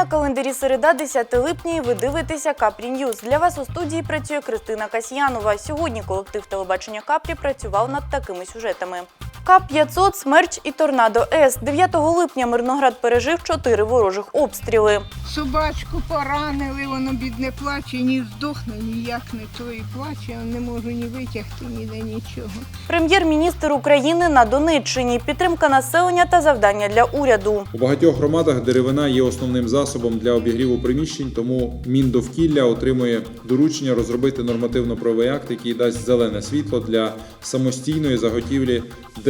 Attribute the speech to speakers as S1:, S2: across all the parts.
S1: на календарі середа, 10 липня, і ви дивитеся Капрі Ньюз. Для вас у студії працює Кристина Касьянова. Сьогодні колектив телебачення Капрі працював над такими сюжетами. К-500, Смерч і Торнадо С. 9 липня Мирноград пережив чотири ворожих обстріли.
S2: Собачку поранили, воно бідне плаче, ні здохне, ніяк не то і плаче, не можу ні витягти, ніде нічого.
S1: Прем'єр-міністр України на Донеччині. Підтримка населення та завдання для уряду.
S3: У багатьох громадах деревина є основним засобом для обігріву приміщень, тому Міндовкілля отримує доручення розробити нормативно-правовий акт, який дасть зелене світло для самостійної заготівлі деревини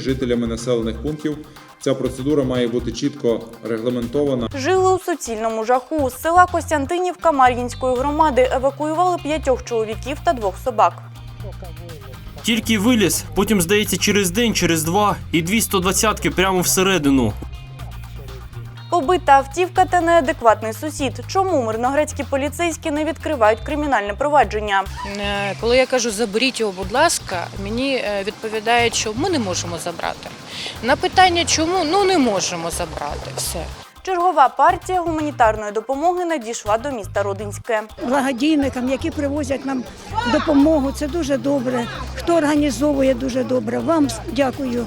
S3: жителями населених пунктів. Ця процедура має бути чітко регламентована.
S1: Жили у суцільному жаху. З села Костянтинівка Мар'їнської громади евакуювали п'ятьох чоловіків та двох собак.
S4: Тільки виліз, потім, здається, через день, через два, і дві 120-ки прямо всередину.
S1: Побита автівка та неадекватний сусід. Чому мирноградські поліцейські не відкривають кримінальне провадження?
S5: Е, Коли я кажу заберіть його, будь ласка, мені е, відповідають, що ми не можемо забрати. На питання, чому ну не можемо забрати. Все.
S1: Чергова партія гуманітарної допомоги надійшла до міста Родинське.
S6: благодійникам, які привозять нам допомогу. Це дуже добре. Хто організовує дуже добре. Вам дякую.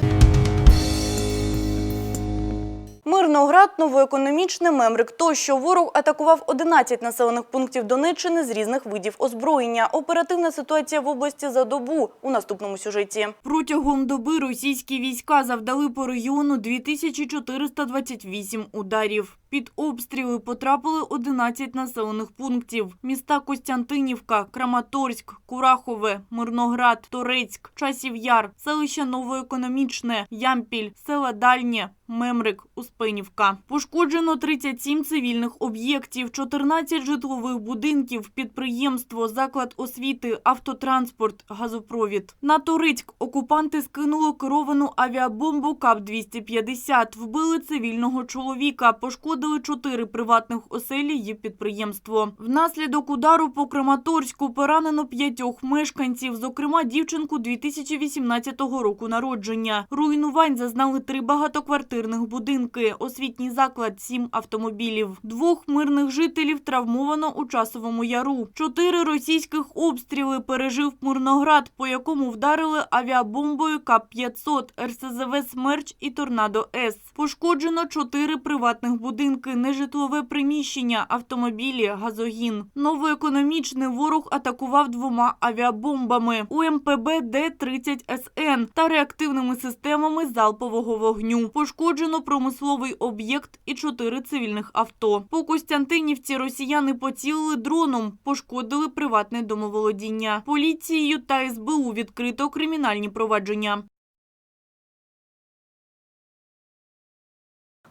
S1: Мирноград, новоекономічне, Мемрик тощо. Ворог атакував 11 населених пунктів Донеччини з різних видів озброєння. Оперативна ситуація в області за добу у наступному сюжеті. Протягом доби російські війська завдали по регіону 2428 ударів. Під обстріли потрапили 11 населених пунктів. Міста Костянтинівка, Краматорськ, Курахове, Мирноград, Торецьк, Часів Яр, селище Новоекономічне, Ямпіль, села Дальнє, Мемрик, Успенівка. Пошкоджено 37 цивільних об'єктів, 14 житлових будинків, підприємство, заклад освіти, автотранспорт, газопровід. На Торецьк окупанти скинули керовану авіабомбу КАП-250, вбили цивільного чоловіка, пошкодили чотири приватних оселі і підприємство. Внаслідок удару по Краматорську поранено п'ятьох мешканців, зокрема дівчинку 2018 року народження. Руйнувань зазнали три багатоквартирних будинки, освітній заклад, сім автомобілів. Двох мирних жителів травмовано у часовому яру. Чотири російських обстріли пережив Мирноград, по якому вдарили авіабомбою КАП-500, РСЗВ «Смерч» і «Торнадо С». Пошкоджено чотири приватних будинки, нежитлове приміщення, автомобілі, газогін. Новоекономічний ворог атакував двома авіабомбами УМПБ Д-30СН та реактивними системами залпового вогню. Пошкоджено промисловий об'єкт і чотири цивільних авто. По Костянтинівці росіяни поцілили дроном, пошкодили приватне домоволодіння. Поліцією та СБУ відкрито кримінальні провадження.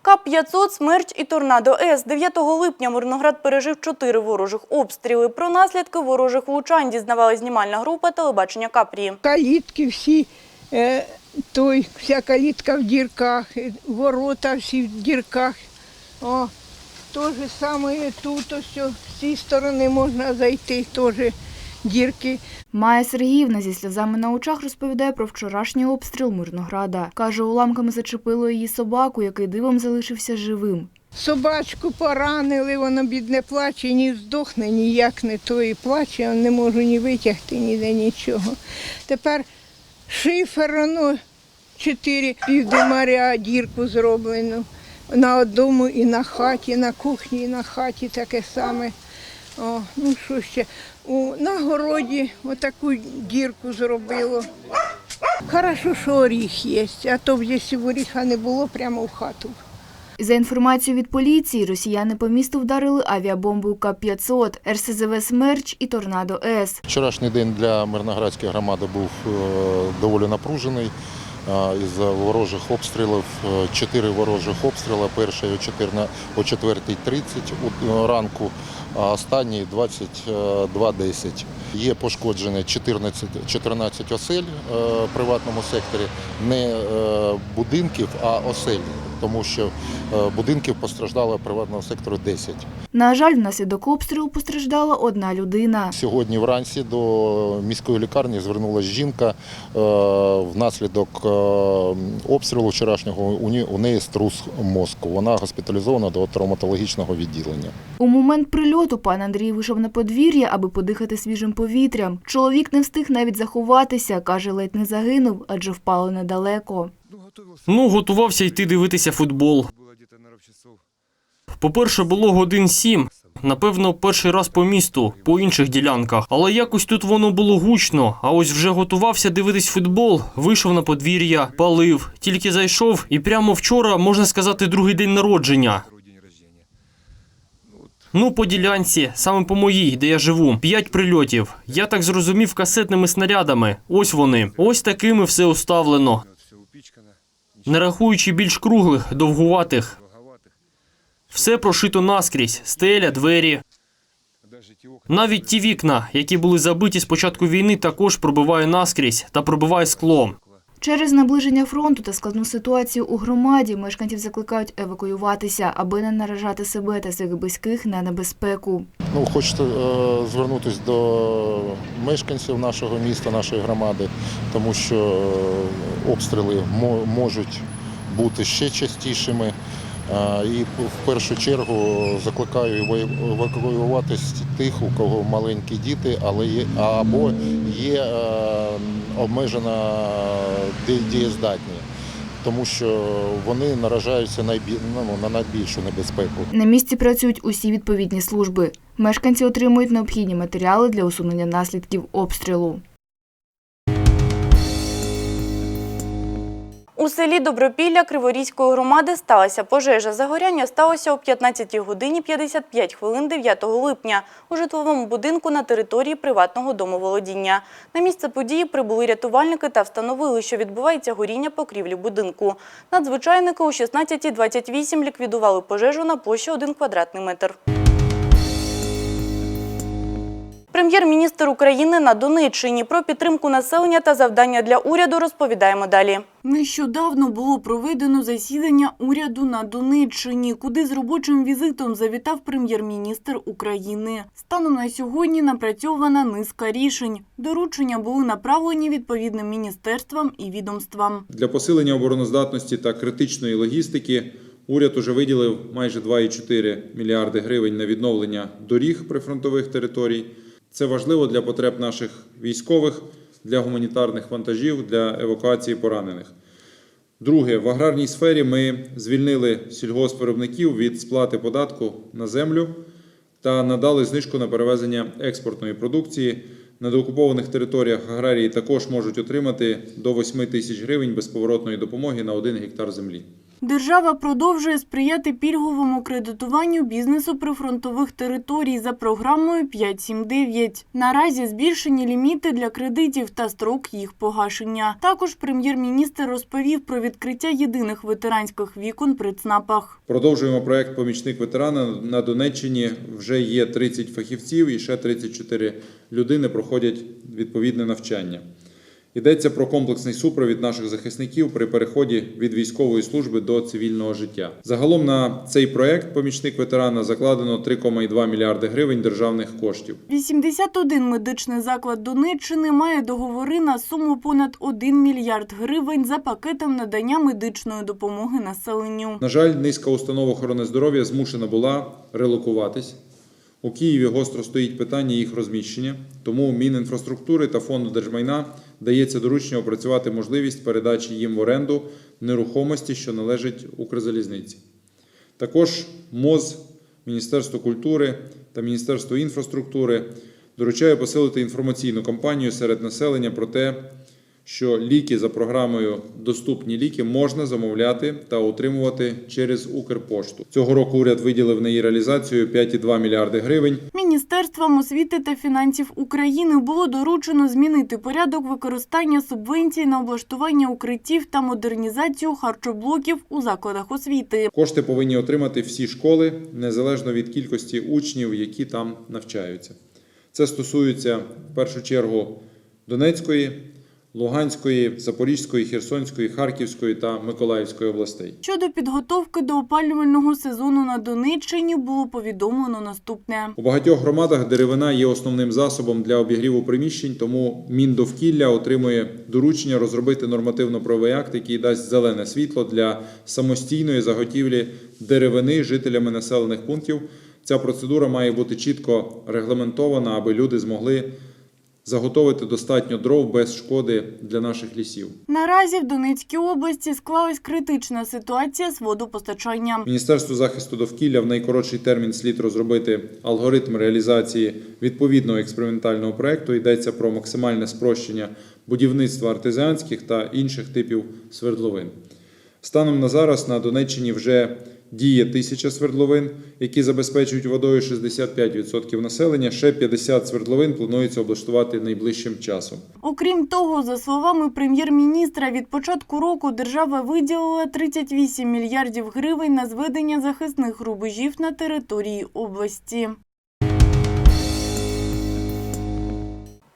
S1: К-500, Смерч і Торнадо С. 9 липня Мирноград пережив чотири ворожих обстріли. Про наслідки ворожих влучань дізнавала знімальна група телебачення Капрі.
S2: Калітки всі, е, той, вся калітка в дірках, е, ворота всі в дірках. О, те ж саме тут, ось з цієї сторони можна зайти, теж дірки.
S7: Майя Сергіївна зі сльозами на очах розповідає про вчорашній обстріл Мирнограда. Каже, уламками зачепило її собаку, який дивом залишився живим.
S2: Собачку поранили, воно бідне плаче, ні здохне, ніяк не то і плаче, не можу ні витягти, ніде нічого. Тепер шифер, воно чотири півдимаря, дірку зроблено. На одному і на хаті, на кухні, і на хаті таке саме. О, ну що ще? У, на городі отаку дірку зробило. Хорошо, що оріх є, а то б якщо б оріха не було, прямо в хату.
S7: За інформацією від поліції, росіяни по місту вдарили авіабомбою К-500, РСЗВ «Смерч» і «Торнадо С».
S8: Вчорашній день для Мирноградської громади був е, доволі напружений. Е, Із ворожих обстрілів, е, чотири ворожих обстріли, перший о 14 о 4.30 у- ранку, а останній 22.10. Є пошкоджені 14, 14 осель е, в приватному секторі, не е, будинків, а осель. Тому що е, будинків постраждало приватного сектору 10.
S7: На жаль, внаслідок обстрілу постраждала одна людина.
S8: Сьогодні вранці до міської лікарні звернулася жінка е, внаслідок е, обстрілу вчорашнього у у неї струс мозку. Вона госпіталізована до травматологічного відділення.
S7: У момент прильоту пан Андрій вийшов на подвір'я, аби подихати свіжим повітрям. Чоловік не встиг навіть заховатися, каже, ледь не загинув, адже впало недалеко.
S4: Ну, готувався йти дивитися футбол. По-перше, було годин сім. Напевно, перший раз по місту, по інших ділянках. Але якось тут воно було гучно. А ось вже готувався дивитись футбол, вийшов на подвір'я, палив. Тільки зайшов, і прямо вчора, можна сказати, другий день народження. Ну, по ділянці, саме по моїй, де я живу, п'ять прильотів. Я так зрозумів касетними снарядами. Ось вони. Ось такими все уставлено. Не рахуючи більш круглих, довгуватих. Все прошито наскрізь, стеля, двері. Навіть ті вікна, які були забиті з початку війни, також пробиває наскрізь та пробиває скло.
S7: Через наближення фронту та складну ситуацію у громаді мешканців закликають евакуюватися, аби не наражати себе та своїх близьких на небезпеку.
S8: Ну, хочеться е, звернутися до мешканців нашого міста, нашої громади, тому що е, обстріли мо- можуть бути ще частішими. І в першу чергу закликаю ева- евакуюватись тих, у кого маленькі діти, але є або є е, обмежена дієздатні, тому що вони наражаються найбі- ну, на найбільшу небезпеку.
S7: На місці працюють усі відповідні служби. Мешканці отримують необхідні матеріали для усунення наслідків обстрілу.
S1: У селі Добропілля Криворізької громади сталася пожежа. Загоряння сталося о 15 годині 55 хвилин 9 липня у житловому будинку на території приватного домоволодіння. На місце події прибули рятувальники та встановили, що відбувається горіння покрівлі будинку. Надзвичайники о 16.28 ліквідували пожежу на площі 1 квадратний метр. Прем'єр-міністр України на Донеччині про підтримку населення та завдання для уряду розповідаємо далі. Нещодавно було проведено засідання уряду на Донеччині, куди з робочим візитом завітав прем'єр-міністр України. Станом на сьогодні напрацьована низка рішень. Доручення були направлені відповідним міністерствам і відомствам.
S3: Для посилення обороноздатності та критичної логістики уряд уже виділив майже 2,4 мільярди гривень на відновлення доріг прифронтових територій. Це важливо для потреб наших військових, для гуманітарних вантажів, для евакуації поранених. Друге, в аграрній сфері ми звільнили сільгоспвиробників від сплати податку на землю та надали знижку на перевезення експортної продукції. На деокупованих територіях аграрії також можуть отримати до 8 тисяч гривень безповоротної допомоги на 1 гектар землі.
S1: Держава продовжує сприяти пільговому кредитуванню бізнесу прифронтових територій за програмою 579. Наразі збільшені ліміти для кредитів та строк їх погашення. Також прем'єр-міністр розповів про відкриття єдиних ветеранських вікон при ЦНАПах.
S3: Продовжуємо проект Помічник ветерана на Донеччині. Вже є 30 фахівців і ще 34 людини проходять відповідне навчання. Йдеться про комплексний супровід наших захисників при переході від військової служби до цивільного життя. Загалом на цей проект Помічник ветерана закладено 3,2 мільярди гривень державних коштів.
S1: 81 медичний заклад Донеччини має договори на суму понад 1 мільярд гривень за пакетом надання медичної допомоги населенню.
S3: На жаль, низка установ охорони здоров'я змушена була релокуватись. У Києві гостро стоїть питання їх розміщення, тому Мінінфраструктури та фонду держмайна дається доручення опрацювати можливість передачі їм в оренду нерухомості, що належить Укрзалізниці. Також МОЗ, Міністерство культури та Міністерство інфраструктури доручає посилити інформаційну кампанію серед населення про те, що ліки за програмою Доступні ліки можна замовляти та отримувати через Укрпошту. Цього року уряд виділив на її реалізацію 5,2 мільярди гривень.
S1: Міністерством освіти та фінансів України було доручено змінити порядок використання субвенцій на облаштування укриттів та модернізацію харчоблоків у закладах освіти.
S3: Кошти повинні отримати всі школи, незалежно від кількості учнів, які там навчаються. Це стосується в першу чергу Донецької Луганської, Запорізької, Херсонської, Харківської та Миколаївської областей.
S1: Щодо підготовки до опалювального сезону на Донеччині було повідомлено наступне.
S3: У багатьох громадах деревина є основним засобом для обігріву приміщень, тому Міндовкілля отримує доручення розробити нормативно-правовий акт, який дасть зелене світло для самостійної заготівлі деревини жителями населених пунктів. Ця процедура має бути чітко регламентована, аби люди змогли заготовити достатньо дров без шкоди для наших лісів.
S1: Наразі в Донецькій області склалась критична ситуація з водопостачанням.
S3: Міністерству захисту довкілля в найкоротший термін слід розробити алгоритм реалізації відповідного експериментального проекту. Йдеться про максимальне спрощення будівництва артезіанських та інших типів свердловин. Станом на зараз на Донеччині вже діє тисяча свердловин, які забезпечують водою 65% населення. Ще 50 свердловин планується облаштувати найближчим часом.
S1: Окрім того, за словами прем'єр-міністра, від початку року держава виділила 38 мільярдів гривень на зведення захисних рубежів на території області.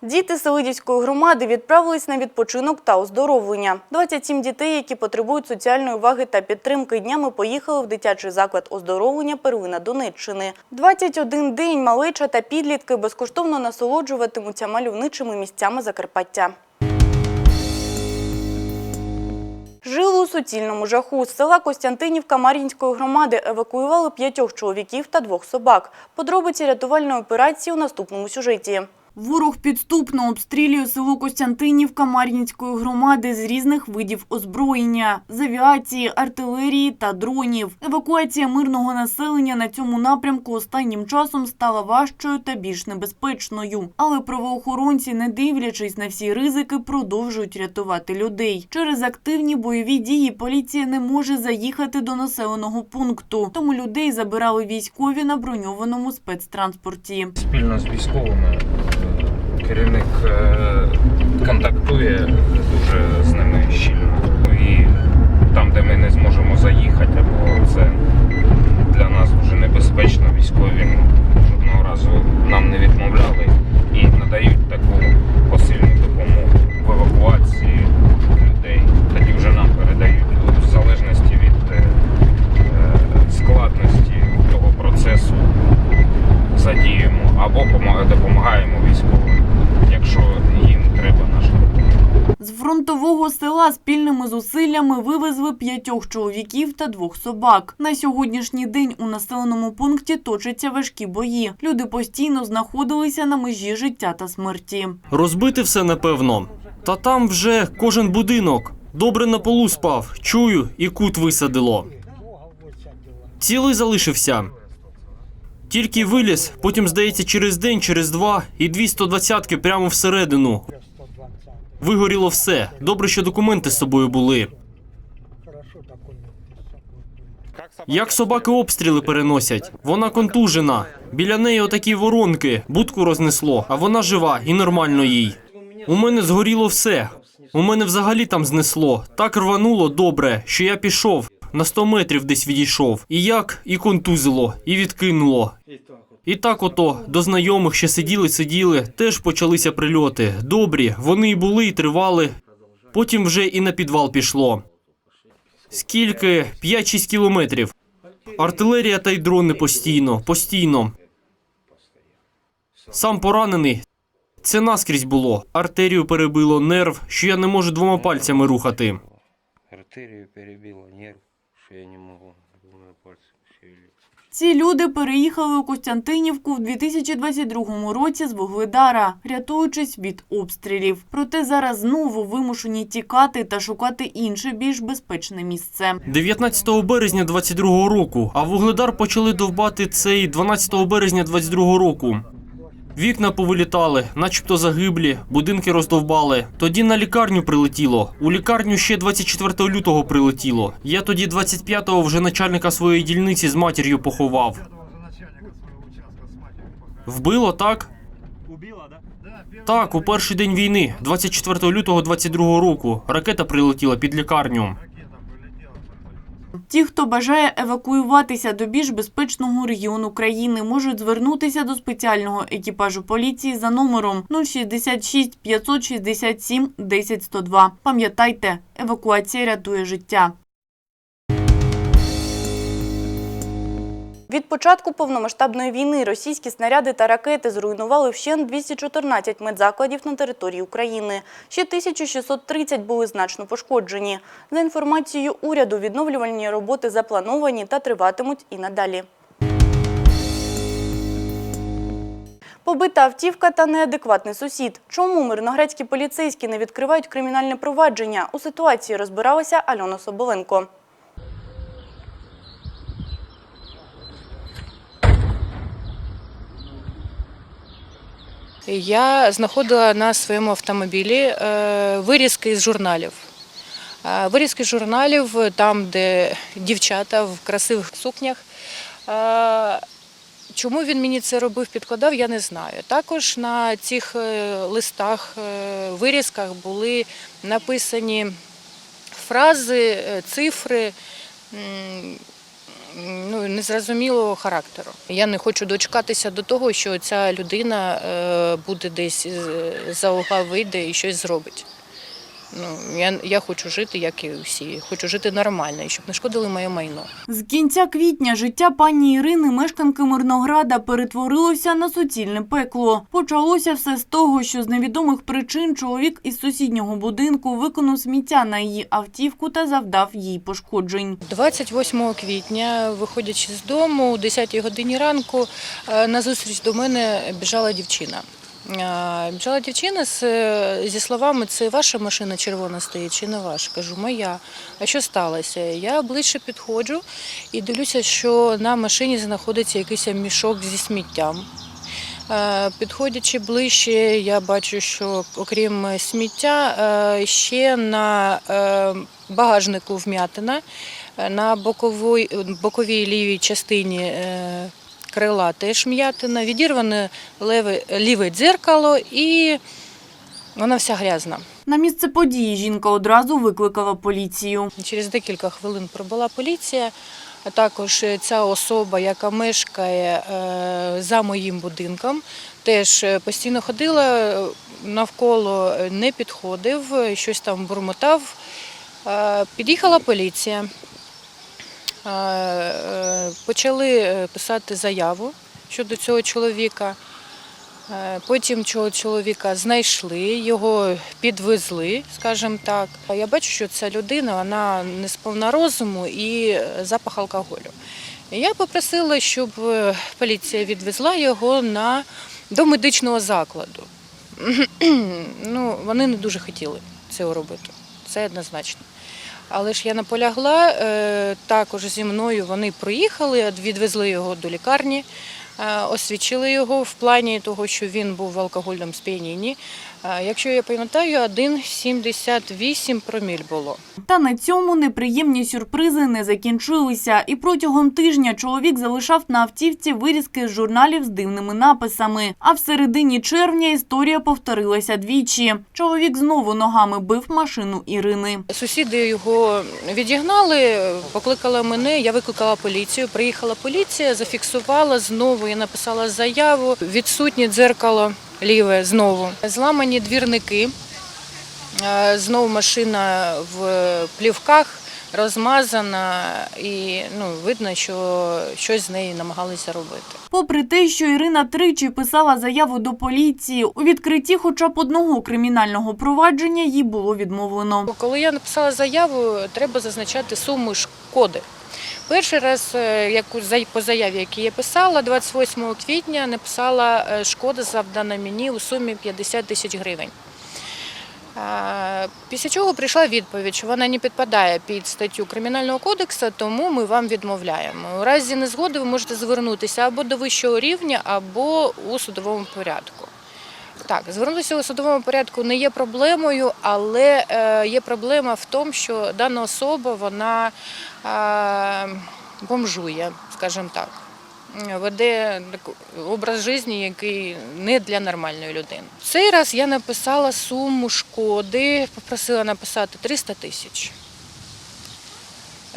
S1: Діти Селидівської громади відправились на відпочинок та оздоровлення. 27 дітей, які потребують соціальної уваги та підтримки, днями поїхали в дитячий заклад оздоровлення первина Донеччини. 21 день малеча та підлітки безкоштовно насолоджуватимуться мальовничими місцями Закарпаття. Жили у суцільному жаху. З села Костянтинівка Мар'їнської громади евакуювали п'ятьох чоловіків та двох собак. Подробиці рятувальної операції у наступному сюжеті. Ворог підступно обстрілює село Костянтинівка Мар'їнської громади з різних видів озброєння – з авіації, артилерії та дронів. Евакуація мирного населення на цьому напрямку останнім часом стала важчою та більш небезпечною. Але правоохоронці, не дивлячись на всі ризики, продовжують рятувати людей. Через активні бойові дії поліція не може заїхати до населеного пункту, тому людей забирали військові на броньованому спецтранспорті.
S9: спільно з військовими. Керівник е, контактує дуже з ними щільно. І там, де ми не зможемо заїхати, або це для нас
S1: п'ятьох чоловіків та двох собак. На сьогоднішній день у населеному пункті точаться важкі бої. Люди постійно знаходилися на межі життя та смерті.
S4: Розбити все напевно. Та там вже кожен будинок. Добре на полу спав, чую, і кут висадило. Цілий залишився. Тільки виліз, потім, здається, через день, через два, і дві 120-ки прямо всередину. Вигоріло все. Добре, що документи з собою були. Як собаки обстріли переносять? Вона контужена. Біля неї отакі воронки, будку рознесло, а вона жива і нормально їй. У мене згоріло все. У мене взагалі там знесло. Так рвануло добре, що я пішов. На 100 метрів десь відійшов. І як, і контузило, і відкинуло. І так ото до знайомих ще сиділи, сиділи, теж почалися прильоти. Добрі, вони і були, і тривали. Потім вже і на підвал пішло. Скільки? 5-6 кілометрів. Артилерія та й дрони постійно, постійно. Сам поранений. Це наскрізь було. Артерію перебило, нерв, що я не можу двома пальцями рухати.
S10: Артерію перебило нерв, що я не шевелить.
S1: Ці люди переїхали у Костянтинівку в 2022 році з Вугледара, рятуючись від обстрілів. Проте зараз знову вимушені тікати та шукати інше більш безпечне місце.
S4: 19 березня 22 року, а вугледар почали довбати цей 12 березня 22 року. Вікна повилітали, начебто загиблі, будинки роздовбали. Тоді на лікарню прилетіло. У лікарню ще 24 лютого прилетіло. Я тоді 25-го вже начальника своєї дільниці з матір'ю поховав. Вбило, так? Так, у перший день війни, 24 лютого 22 року, ракета прилетіла під лікарню.
S1: Ті, хто бажає евакуюватися до більш безпечного регіону країни, можуть звернутися до спеціального екіпажу поліції за номером 066 567 10 102. Пам'ятайте, евакуація рятує життя. Від початку повномасштабної війни російські снаряди та ракети зруйнували вщент 214 медзакладів на території України. Ще 1630 були значно пошкоджені. За інформацією уряду, відновлювальні роботи заплановані та триватимуть і надалі. Побита автівка та неадекватний сусід. Чому мирноградські поліцейські не відкривають кримінальне провадження? У ситуації розбиралася Альона Соболенко.
S5: Я знаходила на своєму автомобілі е, вирізки з журналів. Е, Вирізки з журналів, там, де дівчата в красивих сукнях. Е, Чому він мені це робив, підкладав, я не знаю. Також на цих е, листах, е, вирізках були написані фрази, е, цифри. Ну, незрозумілого характеру. Я не хочу дочекатися до того, що ця людина е, буде десь е, за угла вийде і щось зробить. Ну, я, я хочу жити, як і всі. Хочу жити нормально, і щоб не шкодили моє майно.
S1: З кінця квітня життя пані Ірини, мешканки Мирнограда, перетворилося на суцільне пекло. Почалося все з того, що з невідомих причин чоловік із сусіднього будинку виконав сміття на її автівку та завдав їй пошкоджень.
S5: 28 квітня, виходячи з дому, о 10 годині ранку, е, на зустріч до мене біжала дівчина. Е, дівчина е, зі словами, це ваша машина червона стоїть чи не ваша? Кажу, моя. А що сталося? Я ближче підходжу і дивлюся, що на машині знаходиться якийсь мішок зі сміттям. Е, Підходячи ближче, я бачу, що окрім сміття, е, ще на багажнику вм'ятина, на боковій, боковій лівій частині крила теж м'ятина, відірване леве, ліве дзеркало і вона вся грязна.
S1: На місце події жінка одразу викликала поліцію.
S5: Через декілька хвилин прибула поліція, а також ця особа, яка мешкає е, за моїм будинком, теж е, постійно ходила е, навколо, не підходив, щось там бурмотав. Під'їхала поліція. Е, Почали е, писати заяву щодо цього чоловіка. Е, Потім цього чоловіка знайшли, його підвезли, скажімо так. Я бачу, що ця людина вона не сповна розуму і запах алкоголю. Я попросила, щоб поліція відвезла його на, до медичного закладу. ну, вони не дуже хотіли цього робити. Це однозначно. Але ж я наполягла, е, також зі мною вони проїхали, відвезли його до лікарні, е, освічили його в плані того, що він був в алкогольному сп'янінні. Якщо я пам'ятаю, 1,78 проміль було.
S1: Та на цьому неприємні сюрпризи не закінчилися. І протягом тижня чоловік залишав на автівці вирізки з журналів з дивними написами. А в середині червня історія повторилася двічі. Чоловік знову ногами бив машину Ірини.
S5: Сусіди його відігнали, покликали мене, я викликала поліцію. Приїхала поліція, зафіксувала знову. Я написала заяву. Відсутнє дзеркало ліве знову. Зламані двірники. Е, Знову машина в плівках розмазана, і ну, видно, що щось з нею намагалися робити.
S1: Попри те, що Ірина тричі писала заяву до поліції, у відкритті хоча б одного кримінального провадження їй було відмовлено.
S5: Коли я написала заяву, треба зазначати суму шкоди. Перший раз, е, по заяві, яку я писала, 28 квітня написала е, шкода завдана мені у сумі 50 тисяч гривень. Після чого прийшла відповідь, що вона не підпадає під статтю Кримінального кодексу, тому ми вам відмовляємо. У разі незгоди ви можете звернутися або до вищого рівня, або у судовому порядку. Так, звернутися у судовому порядку не є проблемою, але е, є проблема в тому, що дана особа вона е, бомжує, скажімо так. Веде образ життя, який не для нормальної людини. Цей раз я написала суму шкоди, попросила написати 300 тисяч.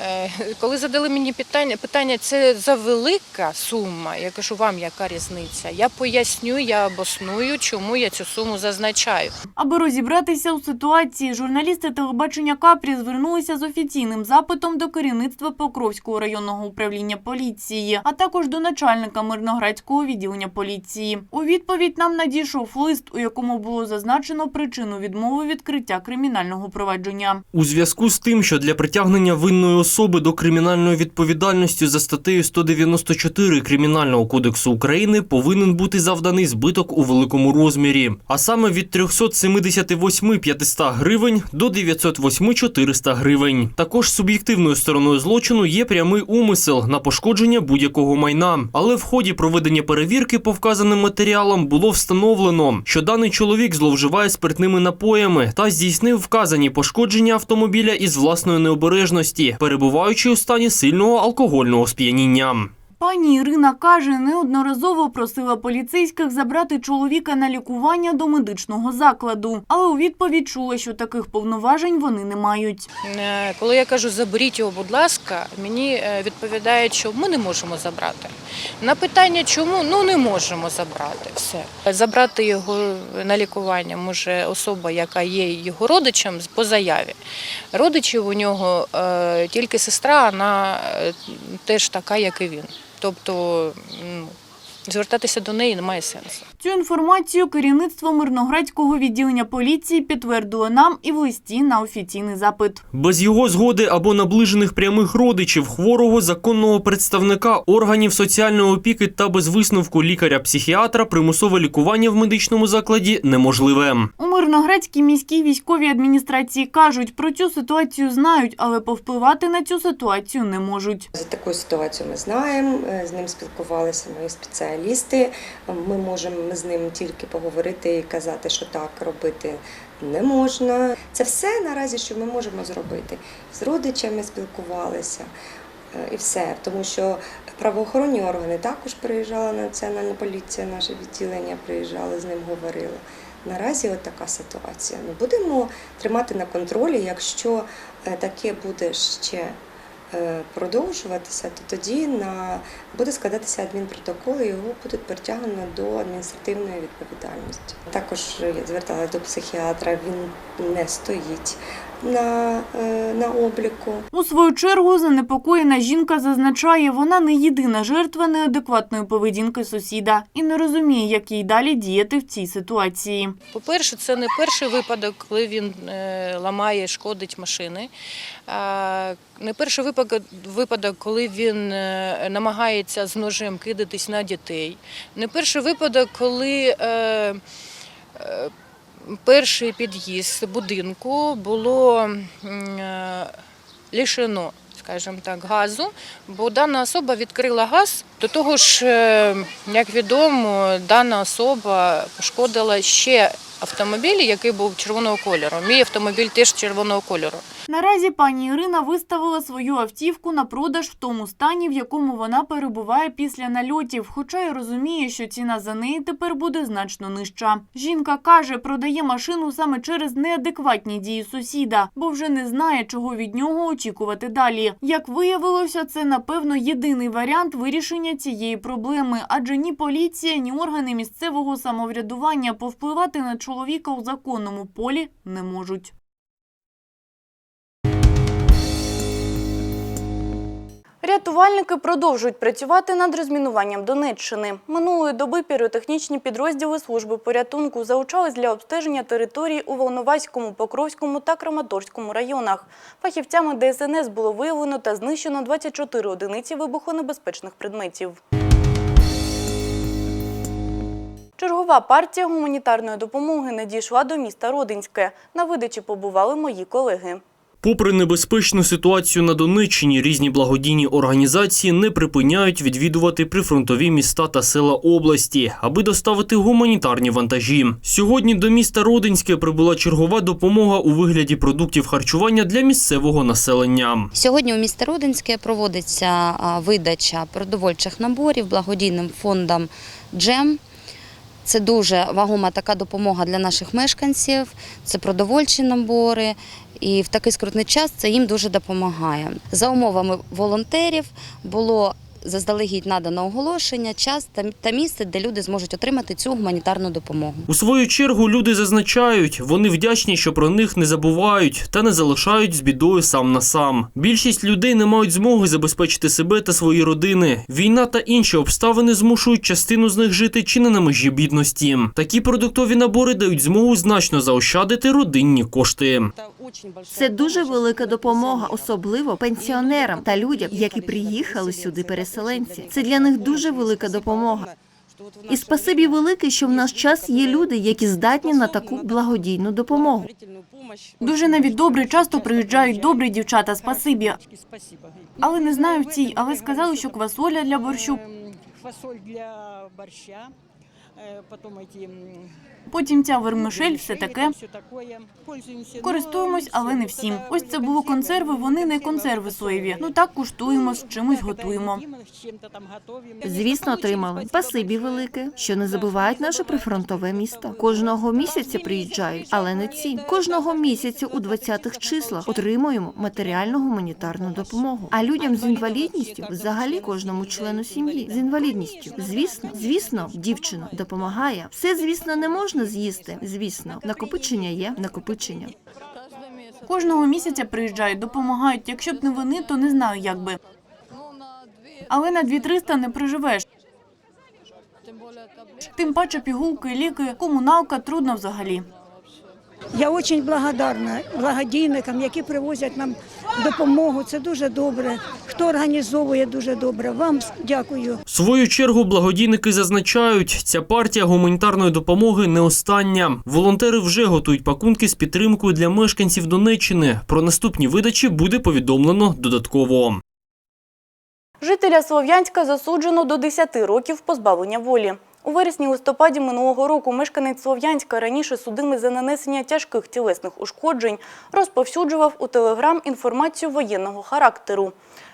S5: Е, Коли задали мені питання, питання це за велика сума. Я кажу, вам яка різниця? Я поясню, я обосную, чому я цю суму зазначаю.
S1: Аби розібратися у ситуації, журналісти телебачення Капрі звернулися з офіційним запитом до керівництва Покровського районного управління поліції, а також до начальника Мирноградського відділення поліції. У відповідь нам надійшов лист, у якому було зазначено причину відмови відкриття кримінального провадження.
S4: У зв'язку з тим, що для притягнення винної особи до кримінальної відповідальності за статтею 194 Кримінального кодексу України повинен бути завданий збиток у великому розмірі, а саме від 378 500 гривень до 908 400 гривень. Також суб'єктивною стороною злочину є прямий умисел на пошкодження будь-якого майна. Але в ході проведення перевірки по вказаним матеріалам було встановлено, що даний чоловік зловживає спиртними напоями та здійснив вказані пошкодження автомобіля із власної необережності, перебуваючи у стані сильного алкогольного сп'яніння.
S1: Пані Ірина каже, неодноразово просила поліцейських забрати чоловіка на лікування до медичного закладу, але у відповідь чула, що таких повноважень вони не мають.
S5: Е, Коли я кажу заберіть його, будь ласка, мені е, відповідають, що ми не можемо забрати. На питання, чому ну не можемо забрати. Все забрати його на лікування може особа, яка є його родичем по заяві. Родичів у нього е, тільки сестра, вона теж така, як і він. Тобто звертатися до неї немає сенсу.
S1: Цю інформацію керівництво Мирноградського відділення поліції підтвердило нам і в листі на офіційний запит.
S4: Без його згоди або наближених прямих родичів хворого законного представника органів соціальної опіки та без висновку лікаря-психіатра примусове лікування в медичному закладі неможливе.
S1: У Мирноградській міській військовій адміністрації кажуть, про цю ситуацію знають, але повпливати на цю ситуацію не можуть.
S11: За таку ситуацію ми знаємо, е, з ним спілкувалися мої спеціалісти. Ми можемо з ним тільки поговорити і казати, що так робити не можна. Це все наразі, що ми можемо зробити. З родичами спілкувалися е, і все. Тому що правоохоронні органи також приїжджала національна поліція, наше відділення приїжджали, з ним говорили. Наразі от така ситуація. Ми будемо тримати на контролі, якщо е, таке буде ще продовжуватися, то тоді на буде складатися адмінпротокол, і його будуть притягнено до адміністративної відповідальності. Також я зверталася до психіатра, він не стоїть на, е, на обліку.
S1: У свою чергу занепокоєна жінка зазначає, вона не єдина жертва неадекватної поведінки сусіда і не розуміє, як їй далі діяти в цій ситуації.
S5: По-перше, це не перший випадок, коли він е, ламає, шкодить машини. Не перший випадок, випадок, коли він е, намагається з ножем кидатись на дітей. Не перший випадок, коли перший під'їзд будинку було е, лишено, скажімо так, газу, бо дана особа відкрила газ. До того ж, е, як відомо, дана особа пошкодила ще автомобіль, який був червоного кольору. Мій автомобіль теж червоного кольору.
S1: Наразі пані Ірина виставила свою автівку на продаж в тому стані, в якому вона перебуває після нальотів, хоча й розуміє, що ціна за неї тепер буде значно нижча. Жінка каже, продає машину саме через неадекватні дії сусіда, бо вже не знає, чого від нього очікувати далі. Як виявилося, це напевно єдиний варіант вирішення цієї проблеми, адже ні поліція, ні органи місцевого самоврядування повпливати на чоловіка у законному полі не можуть. Рятувальники продовжують працювати над розмінуванням Донеччини. Минулої доби піротехнічні підрозділи служби порятунку залучались для обстеження територій у Волноваському, Покровському та Краматорському районах. Фахівцями ДСНС було виявлено та знищено 24 одиниці вибухонебезпечних предметів. Чергова партія гуманітарної допомоги не дійшла до міста Родинське. На видачі побували мої колеги.
S4: Попри небезпечну ситуацію на Донеччині, різні благодійні організації не припиняють відвідувати прифронтові міста та села області, аби доставити гуманітарні вантажі. Сьогодні до міста Родинське прибула чергова допомога у вигляді продуктів харчування для місцевого населення.
S12: Сьогодні у місті Родинське проводиться видача продовольчих наборів благодійним фондом Джем. Це дуже вагома така допомога для наших мешканців, це продовольчі набори. І в такий скрутний час це їм дуже допомагає. За умовами волонтерів було заздалегідь надано оголошення, час та- місце, де люди зможуть отримати цю гуманітарну допомогу.
S4: У свою чергу люди зазначають, вони вдячні, що про них не забувають та не залишають з бідою сам на сам. Більшість людей не мають змоги забезпечити себе та свої родини. Війна та інші обставини змушують частину з них жити чи не на межі бідності. Такі продуктові набори дають змогу значно заощадити родинні кошти.
S13: Це дуже велика допомога, особливо пенсіонерам та людям, які приїхали сюди переселенці. Це для них дуже велика допомога. І спасибі велике, що в наш час є люди, які здатні на таку благодійну допомогу.
S1: Дуже навіть добре, часто приїжджають добрі дівчата, спасибі. Але не знаю в цій, але сказали, що квасоля для борщу.
S6: Фасоль для борща, потім ці
S1: Потім ця вермишель, все таке. Користуємось, але не всім. Ось це було консерви, вони не консерви соєві. Ну так куштуємо, з чимось готуємо.
S13: Звісно, отримали. Спасибі велике, що не забувають наше прифронтове місто. Кожного місяця приїжджають, але не ці. Кожного місяця у 20-х числах отримуємо матеріальну гуманітарну допомогу. А людям з інвалідністю, взагалі кожному члену сім'ї з інвалідністю. Звісно, звісно, дівчина допомагає. Все, звісно, не можна з'їсти. Звісно, накопичення є накопичення.
S1: Кожного місяця приїжджають, допомагають. Якщо б не вони, то не знаю, як би. Але на 2-300 не проживеш. Тим паче пігулки, ліки, комуналка трудно взагалі.
S6: Я дуже благодарна благодійникам, які привозять нам допомогу. Це дуже добре. Хто організовує дуже добре. Вам дякую.
S4: В свою чергу благодійники зазначають, ця партія гуманітарної допомоги не остання. Волонтери вже готують пакунки з підтримкою для мешканців Донеччини. Про наступні видачі буде повідомлено додатково.
S1: Жителя Слов'янська засуджено до 10 років позбавлення волі. У вересні-листопаді минулого року мешканець Слов'янська, раніше судимий за нанесення тяжких тілесних ушкоджень, розповсюджував у Телеграм інформацію воєнного характеру.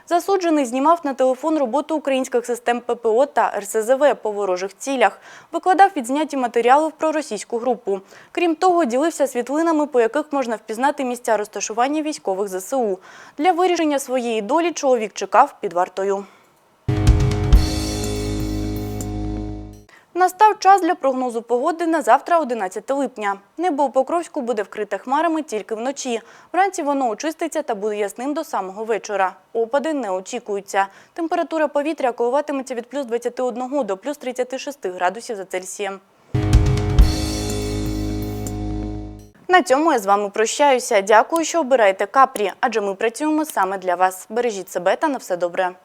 S1: Засуджений знімав на телефон роботу українських систем ППО та РСЗВ по ворожих цілях, викладав відзняті матеріали про російську групу. Крім того, ділився світлинами, по яких можна впізнати місця розташування військових ЗСУ. Для вирішення своєї долі чоловік чекав під вартою. Настав час для прогнозу погоди на завтра, 11 липня. Небо у Покровську буде вкрите хмарами тільки вночі. Вранці воно очиститься та буде ясним до самого вечора. Опади не очікуються. Температура повітря коливатиметься від плюс 21 до плюс 36 градусів за Цельсієм. На цьому я з вами прощаюся. Дякую, що обираєте капрі, адже ми працюємо саме для вас. Бережіть себе та на все добре.